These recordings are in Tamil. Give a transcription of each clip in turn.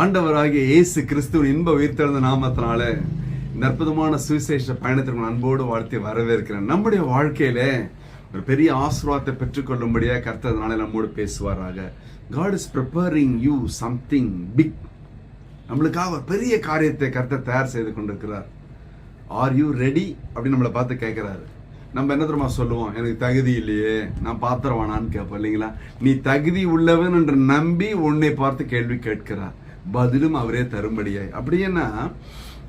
ஆண்டவராகிய இயேசு கிறிஸ்துவின் இன்ப உயிர்த்தெழுந்த நாமத்தினால இந்த அற்புதமான சுவிசேஷ பயணத்திற்கு அன்போடு வாழ்த்தி வரவேற்கிறேன். நம்முடைய வாழ்க்கையில ஒரு பெரிய ஆசீர்வாதத்தை பெற்றுக்கொள்ளும்படியாக கர்த்தர் நம்மோடு பேசுவாராக. God is preparing you something big நம்மளுக்காக ஒரு பெரிய காரியத்தை கர்த்தர் தயார் செய்து கொண்டிருக்கிறார். ஆர் யூ ரெடி அப்படின்னு நம்மளை பார்த்து கேட்குறாரு. நம்ம என்ன தெரியுமா சொல்லுவோம்? எனக்கு தகுதி இல்லையே நான் பாத்திரவானான்னு கேட்போம் இல்லைங்களா? நீ தகுதி உள்ளவன் என்று நம்பி உன்னை பார்த்து கேள்வி கேட்கிறார். பதிலும் அவரே தரும்படியாய். அப்படின்னா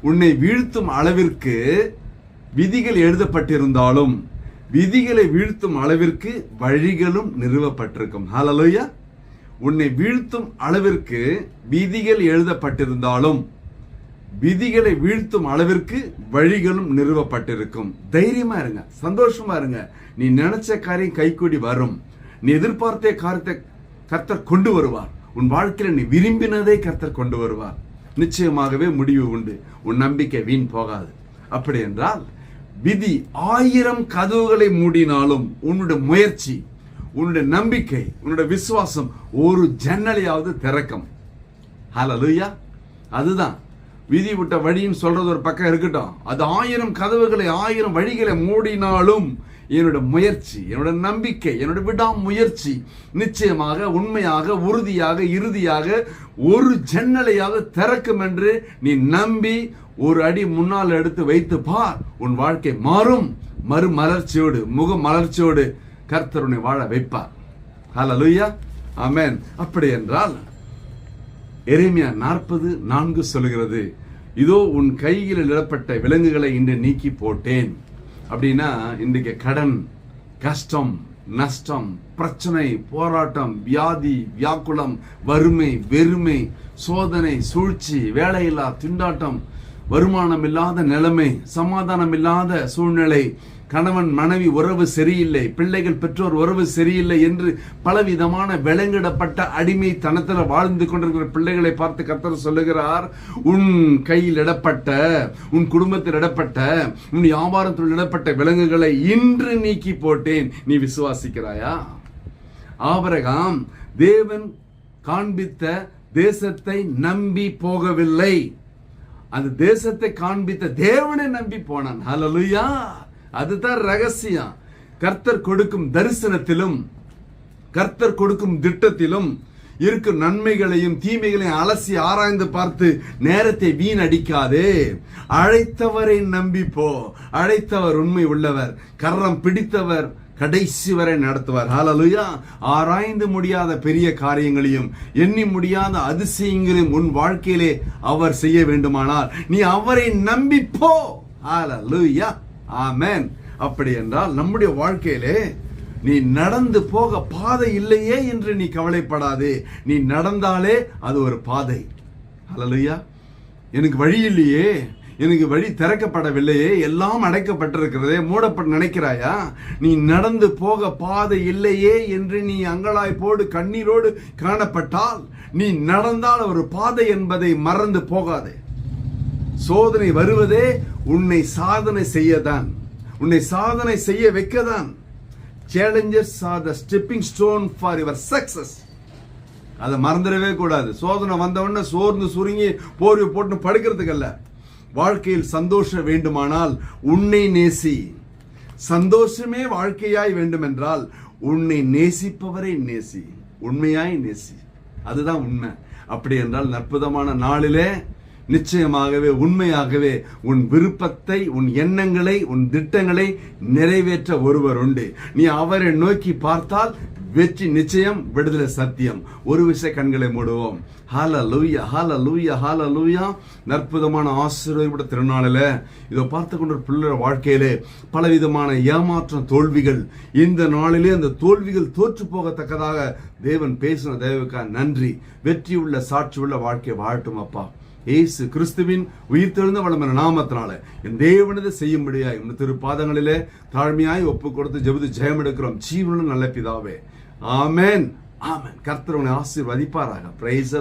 உன்னை வீழ்த்தும் அளவிற்கு விதிகள் எழுதப்பட்டிருந்தாலும் விதிகளை வீழ்த்தும் அளவிற்கு வழிகளும் நிறுவப்பட்டிருக்கும். ஹலலோயா உன்னை வீழ்த்தும் அளவிற்கு விதிகள் எழுதப்பட்டிருந்தாலும் விதிகளை வீழ்த்தும் அளவிற்கு வழிகளும் நிறுவப்பட்டிருக்கும். தைரியமா இருங்க சந்தோஷமா இருங்க. நீ நினைச்ச காரியம் கைக்கூடி வரும். நீ எதிர்பார்த்த காரியத்தை கர்த்தர் கொண்டு வருவார். உன் வாழ்க்கையில் நீ விரும்பினதை கர்த்தர் கொண்டு வருவார். நிச்சயமாகவே முடிவு உண்டு. உன் நம்பிக்கை வீண் போகாது. அப்படி என்றால் விதி ஆயிரம் கதவுகளை மூடினாலும் உன்னுடைய முயற்சி உன்னுடைய நம்பிக்கை உன்னுடைய விசுவாசம் ஒரு ஜன்னலையாவது திறக்கும். ஹalleluya அதுதான். விதி விட்ட வழின்னு சொல்றது ஒரு பக்கம் இருக்கட்டும். அது ஆயிரம் கதவுகளை ஆயிரம் வழிகளை மூடினாலும் என்னோட முயற்சி என்னோட நம்பிக்கை என்னோட விடாமுயற்சி நிச்சயமாக உண்மையாக உறுதியாக இறுதியாக ஒரு ஜன்னலையாக திறக்கும் என்று நீ நம்பி ஒரு அடி முன்னால் எடுத்து வைத்து பார். உன் வாழ்க்கை மாறும். மறுமலர்ச்சியோடு முக மலர்ச்சியோடு கர்த்தருனை வாழ வைப்பார். ஹலோ ஆமென் அப்படி என்றால் எரேமியா நாற்பது நான்கு சொல்கிறது இதோ உன் கையில் இடப்பட்ட விலங்குகளை இன்று நீக்கி போட்டேன். அப்படின்னா இன்றைக்கு கடன் கஷ்டம் நஷ்டம் பிரச்சனை போராட்டம் வியாதி வியாக்குலம் வறுமை வெறுமை சோதனை சூழ்ச்சி வேலையில்லா திண்டாட்டம் வருமானம் இல்லாத நிலைமை சமாதானம் இல்லாத சூழ்நிலை கணவன் மனைவி உறவு சரியில்லை பிள்ளைகள் பெற்றோர் உறவு சரியில்லை என்று பலவிதமான விலங்கிடப்பட்ட அடிமை தனத்தில் வாழ்ந்து கொண்டிருக்கிற பிள்ளைகளை பார்த்து கத்தர் சொல்லுகிறார் உன் கையில் இடப்பட்ட உன் குடும்பத்தில் இடப்பட்ட உன் வியாபாரத்தில் இடப்பட்ட விலங்குகளை இன்று நீக்கி போட்டேன். நீ விசுவாசிக்கிறாயா? ஆபரகாம் தேவன் காண்பித்த தேசத்தை நம்பி போகவில்லை. அந்த தேசத்தை காண்பித்த தேவனை நம்பி போனான். ஹலலுயா அதுதான் ரகசியம். கர்த்தர் கொடுக்கும் தரிசனத்திலும் கர்த்தர் கொடுக்கும் திட்டத்திலும் இருக்கும் நன்மைகளையும் தீமைகளையும் அலசி ஆராய்ந்து பார்த்து நேரத்தை வீணடிக்காதே. அழைத்தவரை நம்பி போ. அழைத்தவர் உண்மை உள்ளவர். கரம் பிடித்தவர் கடைசி வரை நடத்துவார். ஹலலுயா ஆராய்ந்து முடியாத பெரிய காரியங்களையும் எண்ணி முடியாத அதிசயங்களையும் உன் வாழ்க்கையிலே அவர் செய்ய வேண்டுமானால் நீ அவரை நம்பி போ ஹalleluya ஆமென் அப்படி என்றால் நம்முடைய வாழ்க்கையிலே நீ நடந்து போக பாதை இல்லையே என்று நீ கவலைப்படாதே. நீ நடந்தாலே அது ஒரு பாதை. ஹலலுயா எனக்கு வழி இல்லையே. எனக்கு வழி திறக்கப்படவில்லையே எல்லாம் அடைக்கப்பட்டிருக்கிறதே மூடப்பட்டு நினைக்கிறாயா? நீ நடந்து போக பாதை இல்லையே என்று நீ அங்கலாய்ப்போடு கண்ணீரோடு காணப்பட்டால் நீ நடந்தால் ஒரு பாதை என்பதை மறந்து போகாதே. சோதனை வருவதே உன்னை சாதனை செய்யதான் உன்னை சாதனை செய்ய வைக்கதான். Challengers are the stepping stone for your success அதை மறந்துடவே கூடாது. சோதனை வந்தவொடனே சோர்ந்து சுருங்கி போர்வை போட்டு படுக்கிறதுக்கு இல்லை வாழ்க்கையில் சந்தோஷம் வேண்டுமானால் உன்னை நேசி. சந்தோஷமே வாழ்க்கையாய் வேண்டுமென்றால் உன்னை நேசிப்பவரை நேசி. உண்மையாய் நேசி. அதுதான் உண்மை. அப்படி என்றால் அற்புதமான நாளிலே நிச்சயமாகவே உண்மையாகவே உன் விருப்பத்தை உன் எண்ணங்களை உன் திட்டங்களை நிறைவேற்ற ஒருவர் உண்டு. நீ அவரை நோக்கி பார்த்தால் வெற்றி நிச்சயம் விடுதலை சத்தியம். ஒரு விஷய கண்களை மூடுவோம். ஹால லூயா ஹால லூயா ஹால லூயா நற்புதமான ஆசீர்வாத திருநாளில் இதை பார்த்து கொண்ட பிள்ளை வாழ்க்கையிலே பலவிதமான ஏமாற்றம் தோல்விகள். இந்த நாளிலே அந்த தோல்விகள் தோற்று போகத்தக்கதாக தேவன் பேசின தேவக்கா நன்றி. வெற்றி உள்ள சாட்சி உள்ள வாழ்க்கை வாழட்டும் அப்பா. ஏசு கிறிஸ்துவின் உயிர்த்தெழுந்த வளமன நாமத்தினால என் தேவனது செய்யும்படியாய் உன் திருப்பாதங்களிலே தாழ்மையாய் ஒப்பு கொடுத்து ஜெபது ஜெயம் எடுக்கிறோம் ஜீவனும் நல்ல பிதாவே ஆமேன். ஆமேன். கர்த்தர் உன்னை ஆசீர்வதிப்பாராக. பிரைஸ்